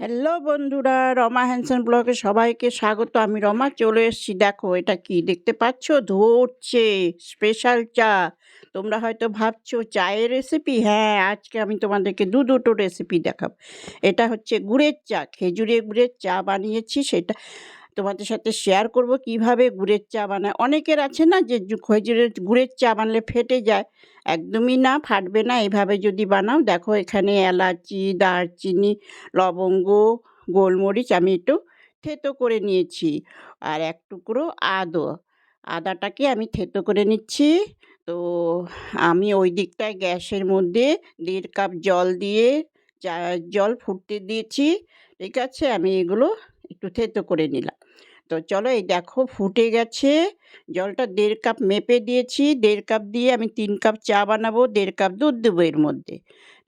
Hello বন্ধুরা, রমা হ্যান্সন ব্লগে সবাইকে স্বাগত। আমি রমা, চলে এসেছি। দেখো, এটা কি দেখতে পাচ্ছ? ধরছে স্পেশাল চা। তোমরা হয়তো ভাবছ, চায়ের রেসিপি হ্যাঁ আজকে আমি তোমাদেরকে দু দুটো রেসিপি দেখাবো। এটা হচ্ছে গুড়ের চা খেজুরে গুড়ের চা বানিয়েছি। সেটা তোমাদের সাথে শেয়ার করব কীভাবে গুড়ের চা বানায়। অনেকের আছে না যে খেজুরের গুড়ের চা বানালে ফেটে যায়। একদমই না, ফাটবে না, এভাবে যদি বানাও। দেখো এখানে এলাচি, দারচিনি, লবঙ্গ, গোলমরিচ আমি একটু থেতো করে নিয়েছি। আর এক টুকরো আদো। আদাটাকে আমি থেতো করে নিচ্ছি। তো আমি ওই দিকটায় গ্যাসের মধ্যে দেড় কাপ জল দিয়ে চা জল ফুটতে দিয়েছি। ঠিক আছে, আমি এগুলো একটু থেতো করে নিলাম। তো চলো এই দেখো ফুটে গেছে। জলটা দেড় কাপ মেপে দিয়েছি। দেড় কাপ দিয়ে আমি তিন কাপ চা বানাবো, দেড় কাপ দুধ দেবো এর মধ্যে।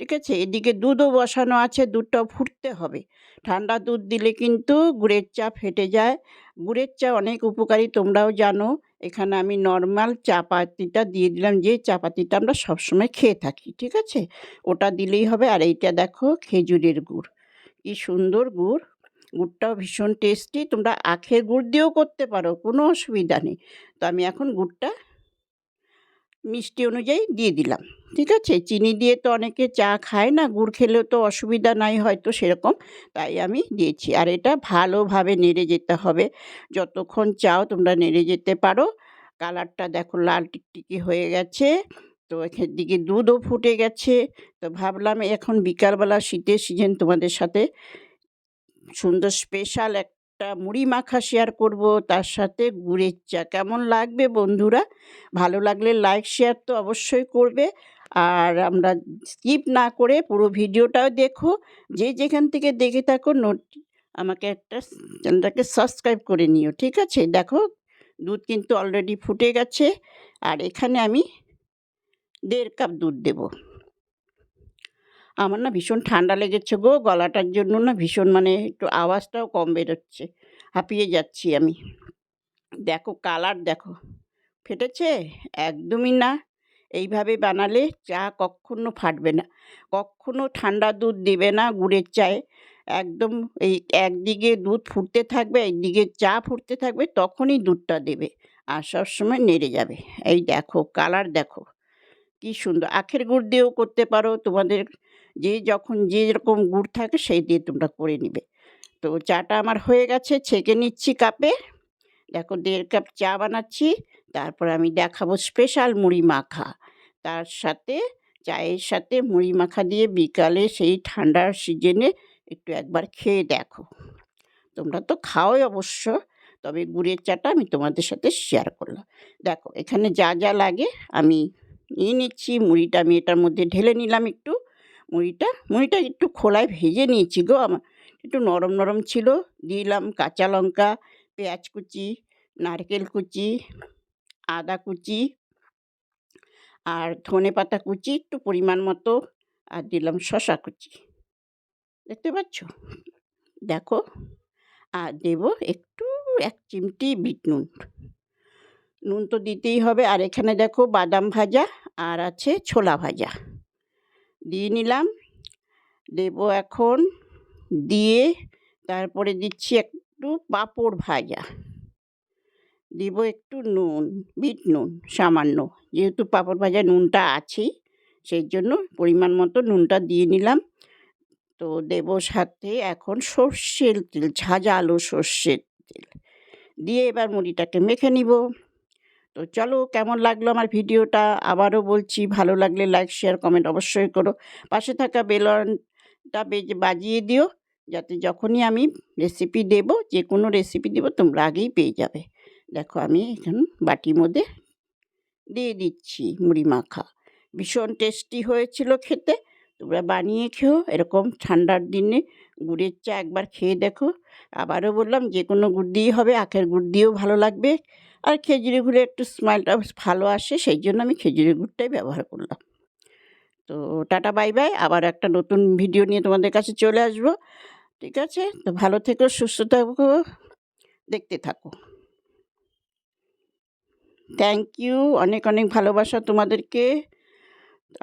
ঠিক আছে? এদিকে দুধও বসানো আছে, দুধটাও ফুটতে হবে। ঠান্ডা দুধ দিলে কিন্তু গুড়ের চা ফেটে যায়। গুড়ের চা অনেক উপকারী, তোমরাও জানো। এখানে আমি নর্মাল চা পাতিটা দিয়ে দিলাম। যে চা পাতিটা আমরা সবসময় খেয়ে থাকি, ঠিক আছে? ওটা দিলেই হবে। আর এইটা দেখো খেজুরের গুড়। কি সুন্দর গুড়। গুড়টাও ভীষণ টেস্টি। তোমরা আখের গুড় দিয়েও করতে পারো, কোনো অসুবিধা নেই। তো আমি এখন গুড়টা মিষ্টি অনুযায়ী দিয়ে দিলাম, ঠিক আছে? চিনি দিয়ে তো অনেকে চা খায় না, গুড় খেলেও তো অসুবিধা নাই হয়তো সেরকম, তাই আমি দিয়েছি। আর এটা ভালোভাবে নেড়ে যেতে হবে। যতক্ষণ চাও তোমরা নেড়ে যেতে পারো। কালারটা দেখো লাল টিকটিকি হয়ে গেছে, তো এখান দিকে দুধও ফুটে গেছে। তো ভাবলাম এখন বিকালবেলা শীতের সিজন তোমাদের সাথে সুন্দর স্পেশাল একটা মুড়ি মাখা শেয়ার করব, তার সাথে গুড়ের চা। কেমন লাগবে বন্ধুরা? ভালো লাগলে লাইক শেয়ার তো অবশ্যই করবে। আর আমরা স্কিপ না করে পুরো ভিডিওটাও দেখো। যে যেখান থেকে দেখে থাকো নোট আমাকে একটা চ্যানেলটাকে সাবস্ক্রাইব করে নিও, ঠিক আছে? দেখো, দুধ কিন্তু অলরেডি ফুটে গেছে। আর এখানে আমি দেড় কাপ দুধ দেবো। আমার না ভীষণ ঠান্ডা লেগেছে গো, গলাটার জন্য না ভীষণ মানে একটু আওয়াজটাও কম বেরোচ্ছে, হাঁপিয়ে যাচ্ছি আমি। দেখো কালার দেখো, ফেটেছে? একদমই না। এইভাবে বানালে চা কখনো ফাটবে না, কখনো ঠান্ডা দুধ দেবে না গুড়ের চায়ে। একদম এই একদিকে দুধ ফুটতে থাকবে, একদিকে চা ফুটতে থাকবে, তখনই দুধটা দেবে আর সবসময় নেড়ে যাবে। এই দেখো, কালার দেখো, কি সুন্দর। আখের গুড় দিয়েও করতে পারো তোমাদের যে যখন যে রকম গুড় থাকে সেই দিয়ে তোমরা করে নিবে। তো চাটা আমার হয়ে গেছে, ছেঁকে নিচ্ছি কাপে। দেখো দেড় কাপ চা বানাচ্ছি, তারপর আমি দেখাবো স্পেশাল মুড়ি মাখা। তার সাথে চায়ের সাথে মুড়ি মাখা দিয়ে বিকালে সেই ঠান্ডার সিজনে একটু একবার খেয়ে দেখো। তোমরা তো খাওয়াই অবশ্য, তবে গুড়ের চাটা আমি তোমাদের সাথে শেয়ার করলাম। দেখো, এখানে যা যা লাগে আমি নিয়ে নিচ্ছি, মুড়িটা আমি এটার মধ্যে ঢেলে নিলাম একটু। মুড়িটা মুড়িটা একটু খোলায় ভেজে নিয়েছি গো আমার একটু নরম নরম ছিল, দিলাম কাঁচা লঙ্কা, পেঁয়াজ কুচি, নারকেল কুচি, আদা কুচি আর ধনে পাতা কুচি একটু পরিমাণ মতো আর দিলাম শশা কুচি। দেখতে পাচ্ছ? দেখো, আর দেব একটু এক চিমটি বিট নুন। নুন তো দিতেই হবে, আর এখানে দেখো বাদাম ভাজা আর আছে ছোলা ভাজা। দিয়ে নিলাম। দেব এখন দিয়ে তারপরে দিচ্ছি একটু পাঁপড় ভাজা। দিব একটু নুন, বিট নুন সামান্য। যেহেতু পাঁপড় ভাজা নুনটা আছেই, সেই জন্য পরিমাণ মতো নুনটা দিয়ে নিলাম। তো দেব সাথে এখন সর্ষের তেল, ঝাঁঝালো সর্ষের তেল। দিয়ে এবার মুড়িটাকে মেখে নিব। তো চলো কেমন লাগল আমার ভিডিওটা? আবারও বলছি, ভালো লাগলে লাইক শেয়ার কমেন্ট অবশ্যই করো। পাশে থাকা বেলনটা বেজে, বাজিয়ে দিও। যাতে যখনই আমি রেসিপি দেব যে কোনো রেসিপি দেবো, তোমরা আগেই পেয়ে যাবে। দেখো আমি এখন বাটির মধ্যে দিয়ে দিচ্ছি মুড়ি মাখা। ভীষণ টেস্টি হয়েছিল খেতে। তোমরা বানিয়ে খেও, এরকম ঠান্ডার দিনে গুড়ের চা একবার খেয়ে দেখো। আবারও বললাম যে কোনো গুড় দিয়েই হবে, আখের গুড় দিয়েও ভালো লাগবে। আর খেজুরি গুড়ে একটু স্মাইলটা ভালো আসে, সেই জন্য আমি খেজুরি গুড়টাই ব্যবহার করলাম। তো টাটা, বাই বাই। আবার একটা নতুন ভিডিও নিয়ে তোমাদের কাছে চলে আসব। ঠিক আছে? তো ভালো থেকো, সুস্থ থাকো, দেখতে থাকো। থ্যাংক ইউ অনেক অনেক ভালোবাসা তোমাদেরকে।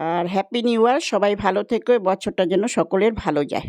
আর হ্যাপি নিউ ইয়ার সবাই ভালো থেকো বছরটা যেন সকলের ভালো যায়।